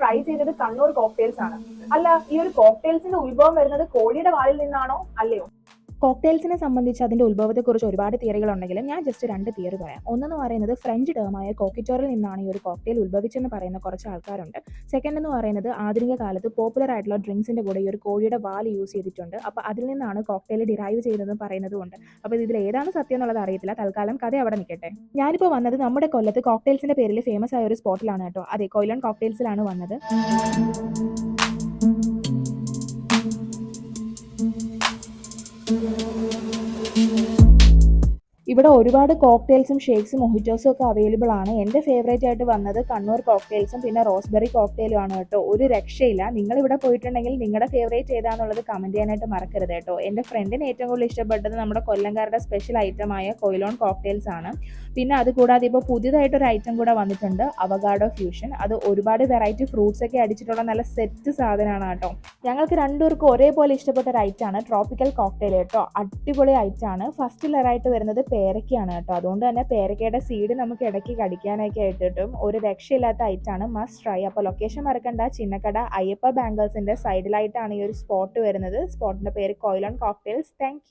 Try ചെയ്തത് Kannur cocktails ആണ്. അല്ല ഈ ഒരു കോക്ടെയിൽസിന്റെ ഉത്ഭവം വരുന്നത് കോഴിയുടെ വാലിൽ നിന്നാണോ അല്ലയോ? കോക്ടെയിൽസിനെ സംബന്ധിച്ച് അതിന്റെ ഉത്ഭവത്തെക്കുറിച്ച് ഒരുപാട് തിയറികളുണ്ടെങ്കിലും ഞാൻ ജസ്റ്റ് രണ്ട് തിയറി പറയാം. ഒന്നെന്ന് പറയുന്നത് ഫ്രഞ്ച് ടേമായ കോക്കിറ്റോറിൽ നിന്നാണ് ഈ ഒരു കോക്ടെയിൽ ഉത്ഭവിച്ചെന്ന് പറയുന്ന കുറച്ച് ആൾക്കാരുണ്ട്. സെക്കൻഡ് എന്ന് പറയുന്നത് ആധുനിക കാലത്ത് പോപ്പുലർ ആയിട്ടുള്ള ഡ്രിങ്ക്സിന്റെ കൂടെ ഈ ഒരു കോഴിയുടെ വാൽ യൂസ് ചെയ്തിട്ടുണ്ട്. അപ്പോൾ അതിൽ നിന്നാണ് കോക്ടെയിൽ ഡിറൈവ് ചെയ്തതെന്ന് പറയുന്നതുകൊണ്ട് അപ്പോൾ ഇതിൽ ഏതാണ് സത്യം എന്നുള്ളത് അറിയത്തില്ല. തൽക്കാലം കഥ അവിടെ നിൽക്കട്ടെ. ഞാനിപ്പോൾ വന്നത് നമ്മുടെ കൊല്ലത്ത് കോക്ടെയിൽസിന്റെ പേരിൽ ഫേമസ് ആയ ഒരു സ്പോട്ടിലാണ് കേട്ടോ. അതെ കൊയിലൺ കോക്ടെയിൽസിലാണ് വന്നത്. ഇവിടെ ഒരുപാട് കോക്ടെയിൽസും ഷേക്സും മൊഹിറ്റോസും ഒക്കെ അവൈലബിൾ ആണ്. എന്റെ ഫേവറേറ്റ് ആയിട്ട് വന്നത് കണ്ണൂർ കോക്ടെയിൽസും പിന്നെ റോസ്ബെറി കോക്ടെയിലും ആണ് കേട്ടോ. ഒരു രക്ഷയില്ല. നിങ്ങൾ ഇവിടെ പോയിട്ടുണ്ടെങ്കിൽ നിങ്ങളുടെ ഫേവറേറ്റ് ഏതാണെന്നുള്ളത് കമന്റ് ചെയ്യാനായിട്ട് മറക്കരുത് കേട്ടോ. എന്റെ ഫ്രണ്ടിന് ഏറ്റവും കൂടുതൽ ഇഷ്ടപ്പെട്ടത് നമ്മുടെ കൊല്ലംകാരുടെ സ്പെഷ്യൽ ഐറ്റമായ കൊയിലോൺ കോക്ടെയിൽസ് ആണ്. പിന്നെ അത് കൂടാതെ ഇപ്പോൾ പുതിയതായിട്ടൊരു ഐറ്റം കൂടെ വന്നിട്ടുണ്ട് അവഗാഡോ ഫ്യൂഷൻ അത് ഒരുപാട് വെറൈറ്റി ഫ്രൂട്ട്സ് ഒക്കെ അടിച്ചിട്ടുള്ള നല്ല സെറ്റ് സാധനമാണ് കേട്ടോ. ഞങ്ങൾക്ക് രണ്ടുപേർക്കും ഒരേപോലെ ഇഷ്ടപ്പെട്ട ഒരു ഐറ്റാണ് ട്രോപ്പിക്കൽ കോക്ടെയിൽ കേട്ടോ. അടിപൊളി ഐറ്റാണ് ഫസ്റ്റ് ലെയറായിട്ട് വരുന്നത് പേരയ്ക്കാണ് കേട്ടോ. അതുകൊണ്ട് തന്നെ പേരക്കയുടെ സീഡ് നമുക്ക് ഇടയ്ക്ക് കടിക്കാനൊക്കെ ആയിട്ട് കിട്ടും ഒരു രക്ഷയില്ലാത്ത ഐറ്റാണ് മസ്റ്റ് ട്രൈ അപ്പോൾ ലൊക്കേഷൻ മറക്കണ്ട. ചിന്നക്കട അയ്യപ്പ ബാംഗിൾസിന്റെ സൈഡിലായിട്ടാണ് ഈ ഒരു സ്പോട്ട് വരുന്നത്. സ്പോട്ടിന്റെ പേര് കോയിലോൺ കോക്ടെയിൽസ് താങ്ക്